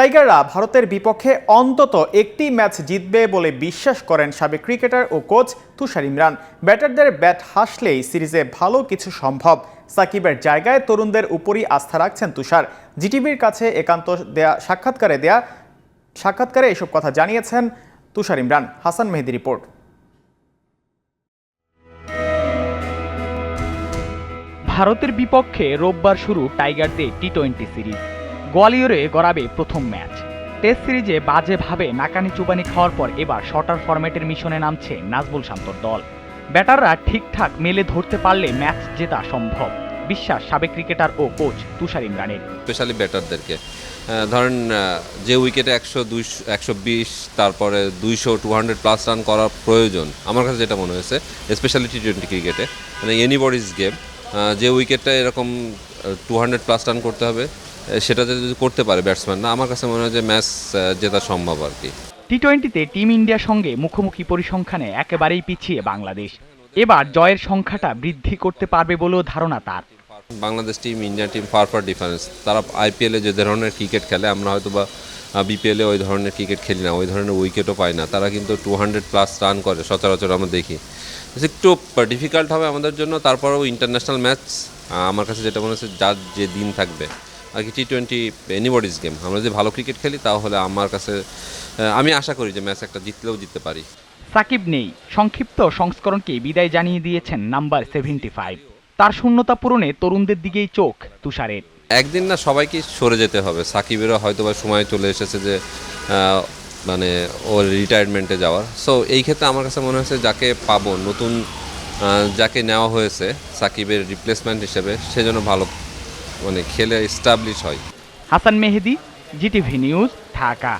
টাইগাররা ভারতের বিপক্ষে অন্তত একটি ম্যাচ জিতবে বলে বিশ্বাস করেন সাবেক ক্রিকেটার ও কোচ তুষার ইমরান। ব্যাটারদের ব্যাট হাসলেই সিরিজে ভালো কিছু সম্ভব। সাকিবের জায়গায় তরুণদের উপরই আস্থা রাখছেন তুষার। জিটিভির কাছে একান্ত দেয়া সাক্ষাৎকারে দেয়া সাক্ষাৎকারে এসব কথা জানিয়েছেন তুষার ইমরান। হাসান মেহেদি রিপোর্ট। ভারতের বিপক্ষে রোববার শুরু টাইগারদের টি টোয়েন্টি সিরিজ। গোয়ালিয়রে গড়াবে প্রথম ম্যাচ। টেস্ট সিরিজে বাজেভাবে নাকানি চুবানি খাওয়ার পর এবার শর্টার ফরম্যাটের মিশনে নামছে নাজবুল শান্তর দল। ব্যাটাররা ঠিকঠাক মেলে ধরতে পারলে ম্যাচ জেতা সম্ভব, বিশ্বাস সাবেক ক্রিকেটার ও কোচ তুষার ইমরানের। স্পেশালি ব্যাটারদেরকে। ধরেন যে উইকেটে একশো দুইশো একশো বিশ, তারপরে দুইশো টু হান্ড্রেড প্লাস রান করা প্রয়োজন, আমার কাছে যেটা মনে হয়েছে, স্পেশালি টি টোয়েন্টি ক্রিকেটে মানে এনিবডিজ গেম যে উইকেটটা এরকম টু হান্ড্রেড প্লাস রান করতে হবে সেটা যদি করতে পারে ব্যাটসম্যান না আমার কাছে মনে হয় যে ম্যাচ জেতা সম্ভব আর কি। টি টোয়েন্টিতে টিম ইন্ডিয়ার সঙ্গে মুখোমুখি পরিসংখ্যানে একেবারেই পিছিয়ে বাংলাদেশ। এবার জয়ের সংখ্যাটা বৃদ্ধি করতে পারবে বলেও ধারণা তার। Bangladesh team Indian team far far difference তারা আইপিএলে যে ধরনের ক্রিকেট খেলে আমরা হয়তো বা বিপিএলে ওই ধরনের ক্রিকেট খেলি না ওই ধরনের উইকেটও পাই না। তারা কিন্তু টু হান্ড্রেড প্লাস রান করে সচরাচর আমরা দেখি। একটু ডিফিকাল্ট হবে আমাদের জন্য তারপরেও ইন্টারন্যাশনাল ম্যাচ আমার কাছে যেটা মনে হচ্ছে যার যে দিন থাকবে। আর কি টি টোয়েন্টি এনিবডিজ গেম আমরা যদি ভালো ক্রিকেট খেলি তাহলে আমার কাছে আমি আশা করি যে ম্যাচ একটা জিতলেও জিততে পারি। সাকিব নেই। সংক্ষিপ্ত সংস্করণকে বিদায় জানিয়ে দিয়েছেন নাম্বার সেভেন্টি ফাইভ তার শূন্যতা পূরণে তরুণদের দিকেই চোখ তুষারের। একদিন না সবাইকে সরে যেতে হবে। সাকিবেরও হয়তো বা সময় চলে এসেছে যে মানে ওর রিটায়ারমেন্টে যাওয়ার। সো এই ক্ষেত্রে আমার কাছে মনে হয়েছে যাকে পাবো নতুন যাকে নেওয়া হয়েছে সাকিবের রিপ্লেসমেন্ট হিসেবে সেজন্য ভালো মানে খেলে এস্টাবলিশ হয়। Hasan Mehedi GTV news Dhaka.